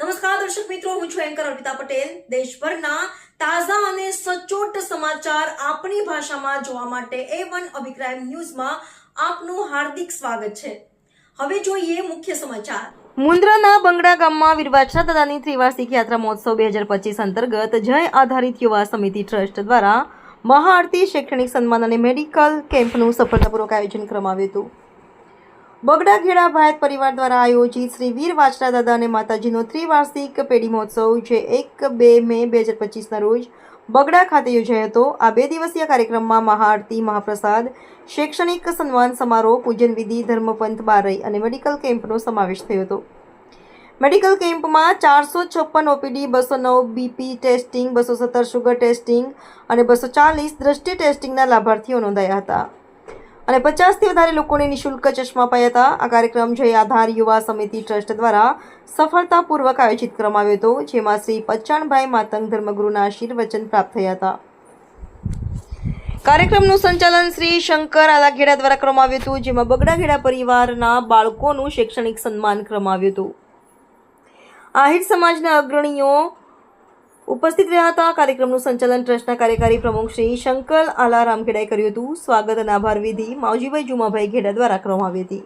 નમસ્કાર, દર્શક મિત્રો, હું છું એન્કર અર્પિતા પટેલ. દેશભરના તાજા અને સચોટ સમાચાર આપણી ભાષામાં જોવા માટે એ વન અભિપ્રાય ન્યૂઝમાં આપનું હાર્દિક સ્વાગત છે. હવે જોઈએ મુખ્ય સમાચાર. મુન્દ્રાના બંગડા ગામમાં વીરવાછા દાદાની ત્રિવાર્ષિક યાત્રા મહોત્સવ બે હજાર પચીસ અંતર્ગત જય આધારિત યુવા સમિતિ ટ્રસ્ટ દ્વારા મહાઆરતી શૈક્ષણિક સન્માન અને મેડિકલ કેમ્પનું સફળતાપૂર્વક આયોજન કરવામાં આવ્યું હતું. બગડા ખેડા ભાયત પરિવાર દ્વારા આયોજિત શ્રી વીર વાછરા દાદા અને માતાજીનો ત્રિવાર્ષિક પેઢી મહોત્સવ જે એક બે મે બે હજાર પચીસના રોજ બગડા ખાતે યોજાયો હતો. આ બે દિવસીય કાર્યક્રમમાં મહાઆરતી, મહાપ્રસાદ, શૈક્ષણિક સન્માન સમારોહ, પૂજન વિધિ, ધર્મપંથ, બારઈ અને મેડિકલ કેમ્પનો સમાવેશ થયો હતો. મેડિકલ કેમ્પમાં ચારસો છપ્પન ઓપીડી, બસો નવ બીપી ટેસ્ટિંગ, બસો સત્તર શુગર ટેસ્ટિંગ અને બસો ચાલીસ દ્રષ્ટિ ટેસ્ટિંગના લાભાર્થીઓ નોંધાયા હતા. અને પચાસથી વધારે લોકોને નિઃશુલ્ક ચશ્મા અપાયા હતા. આ કાર્યક્રમ જય આધાર યુવા સમિતિ ટ્રસ્ટ દ્વારા સફળતાપૂર્વક આયોજિત કરવામાં આવ્યો હતો, જેમાં શ્રી પચ્ચાણભાઈ માતંગ ધર્મગુરુના આશીર્વચન પ્રાપ્ત થયા હતા. કાર્યક્રમનું સંચાલન શ્રી શંકર આલાઘેડા દ્વારા કરવામાં આવ્યું હતું, જેમાં બગડાઘેડા પરિવારના બાળકોનું શૈક્ષણિક સન્માન કરવામાં આવ્યું હતું. આહિર સમાજના અગ્રણીઓ ઉપસ્થિત રહ્યા હતા. કાર્યક્રમનું સંચાલન ટ્રસ્ટના કાર્યકારી પ્રમુખ શ્રી શંકર આલારામ ખેડાએ કર્યું હતું. સ્વાગત અને આભાર વિધિ માવજીભાઈ જુમાભાઈ ખેડા દ્વારા કરવામાં આવી હતી.